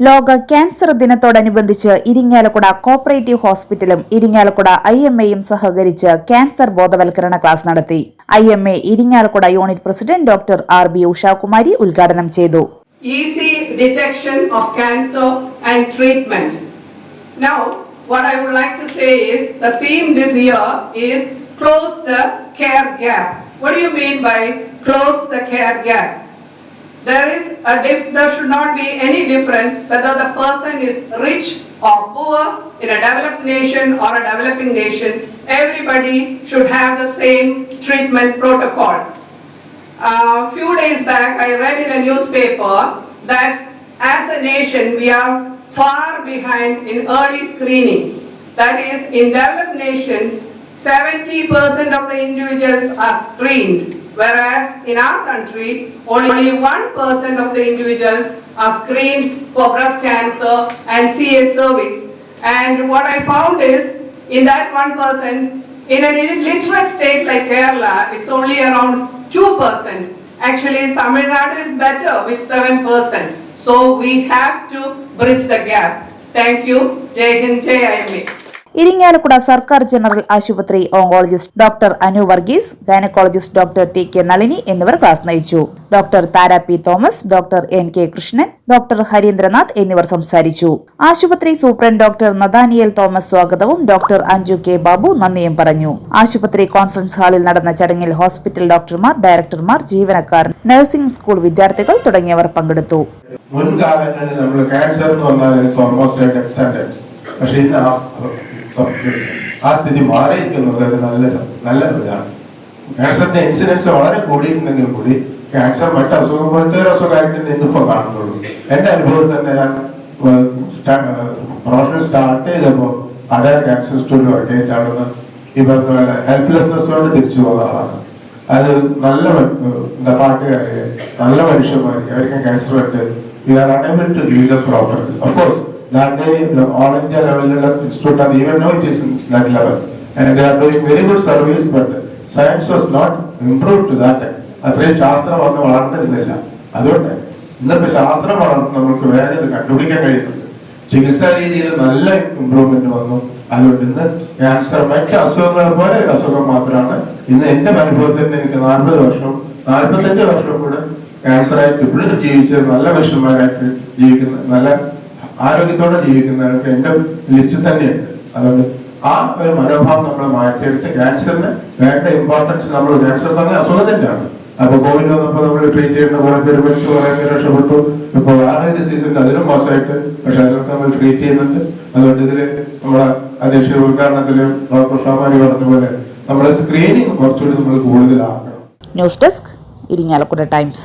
ലോക ക്യാൻസർ ദിനത്തോടനുബന്ധിച്ച് ഇരിങ്ങാലക്കുട കോപ്പറേറ്റീവ് ഹോസ്പിറ്റലും ഇരിങ്ങാലക്കുട ഐ എം എയും സഹകരിച്ച് ക്യാൻസർ ബോധവൽക്കരണ ക്ലാസ് നടത്തി I M A Irinjalakuda unit president doctor R B Ushakumari ഉദ്ഘാടനം ചെയ്തു easy detection of and treatment. Now, what I would like to say is the theme this year is close the care gap. What do you mean by close the care gap? There is a there should not be any difference whether the person is rich or poor in a developed nation or a developing nation. Everybody should have the same treatment protocol. A few days back, I read in a newspaper that as a nation, we are far behind in early screening. That is, in developed nations, 70% of the individuals are screened, whereas in our country, only 1% of the individuals are screened for breast cancer and CA cervix. And what I found is, in that 1%, in an illiterate state like Kerala, it's only around 2%. Actually, Tamil Nadu is better with 7%. So we have to bridge the gap. Thank you. Jai Hind, Jai. Irinjalakuda സർക്കാർ general ആശുപത്രി oncologist doctor Anu Varghese gynaecologist doctor T K Nalini എന്നിവർ class നയിച്ചു. Doctor Thara P Thomas doctor N K Krishnan doctor Harindranath എന്നിവർ സംസാരിച്ചു. ആശുപത്രി superintendent doctor Nathaniel Thomas സ്വാഗതവും doctor Anju K Babu നന്ദിയും പറഞ്ഞു. ആശുപത്രി കോൺഫറൻസ് ഹാളിൽ നടന്ന ചടങ്ങിൽ ഹോസ്പിറ്റൽ ഡോക്ടർമാർ ഡയറക്ടർമാർ ജീവനക്കാർ നഴ്സിംഗ് സ്കൂൾ വിദ്യാർത്ഥികൾ തുടങ്ങിയവർ പങ്കെടുത്തു. മുൻകാലങ്ങളിൽ നമ്മൾ ക്യാൻസർ എന്ന് പറഞ്ഞാൽ ഓൾമോസ്റ്റ് പക്ഷേ ആ സ്ഥിതി മാറിയിരിക്കുന്നത് ഒരു നല്ല നല്ല ഇതാണ്. ക്യാൻസറിന്റെ ഇൻസിഡൻസ് വളരെ കൂടിയിട്ടുണ്ടെങ്കിൽ കൂടി ക്യാൻസർ മറ്റ് അസുഖം പോലത്തെ ഒരു അസുഖമായിട്ട് ഇന്നിപ്പോൾ കാണുന്നുള്ളൂ. എന്റെ അനുഭവം തന്നെ ഞാൻ പ്രൊഫഷണൽ സ്റ്റാർട്ട് ചെയ്തപ്പോൾ അതേ ക്യാൻസർ സ്റ്റുഡിയോ വർക്ക് ചെയ്തിട്ടാണെന്ന് ഈ പറഞ്ഞ പോലെ ഹെൽപ്ലെസ്നെസ് കൊണ്ട് തിരിച്ചു ആളാണ്. അത് നല്ല എന്താ പാട്ടുകാര് നല്ല മനുഷ്യന്മാർക്ക് അവർക്ക് ക്യാൻസർ ഉണ്ട് we are unable to leave the property of course that all all ലെവലിലുള്ള level institute and even now it is that level. And they are doing very good service, but science was not improved to that അത്രയും ശാസ്ത്രം വന്ന് വളർന്നിരുന്നില്ല. അതുകൊണ്ട് ഇന്നിപ്പോ ശാസ്ത്രം വളർന്ന് നമുക്ക് വേറെ ഇത് കണ്ടുപിടിക്കാൻ കഴിയുന്നുണ്ട്. ചികിത്സാ രീതിയിൽ നല്ല ഇമ്പ്രൂവ്മെന്റ് വന്നു. അതുകൊണ്ട് ഇന്ന് ക്യാൻസർ മറ്റ് അസുഖങ്ങൾ പോലെ അസുഖം മാത്രമാണ് ഇന്ന് എന്റെ അനുഭവത്തിൽ എനിക്ക് നാൽപ്പത് വർഷം നാൽപ്പത്തഞ്ച് വർഷം കൂടെ ക്യാൻസറായിട്ട് ഇപ്പോഴും ജീവിച്ച് നല്ല മനുഷ്യന്മാരായിട്ട് ജീവിക്കുന്ന നല്ല ആരോഗ്യത്തോടെ ജീവിക്കുന്നവർക്ക് എന്റെ ലിസ്റ്റ് തന്നെയുണ്ട്. അതുകൊണ്ട് ആ ഒരു മനോഭാവം നമ്മൾ മാറ്റിയെടുത്ത് ക്യാൻസറിന് വേണ്ട ഇമ്പോർട്ടൻസ് നമ്മൾ ക്യാൻസർ തന്നെ അസുഖം തന്നെയാണ്. അപ്പൊ കോവിഡ് വന്നപ്പോ നമ്മൾ ട്രീറ്റ് ചെയ്യുന്ന കുറെ പേര് മരിച്ചു കുറെ പേര് രക്ഷപ്പെട്ടു. ഇപ്പൊ വേറെ ഡിസീസുണ്ട് അതിലും മോശമായിട്ട് പക്ഷെ അതിനൊക്കെ നമ്മൾ ട്രീറ്റ് ചെയ്യുന്നുണ്ട്. അതുകൊണ്ട് ഇതിൽ നമ്മളെ അധ്യക്ഷ ഉദ്ഘാടനത്തിൽ ഡോക്ടർ ഷാമാരി പറഞ്ഞ പോലെ നമ്മളെ സ്ക്രീനിങ് കുറച്ചുകൂടി നമ്മൾ കൂടുതലാക്കണം. News desk Irinjalakuda Times.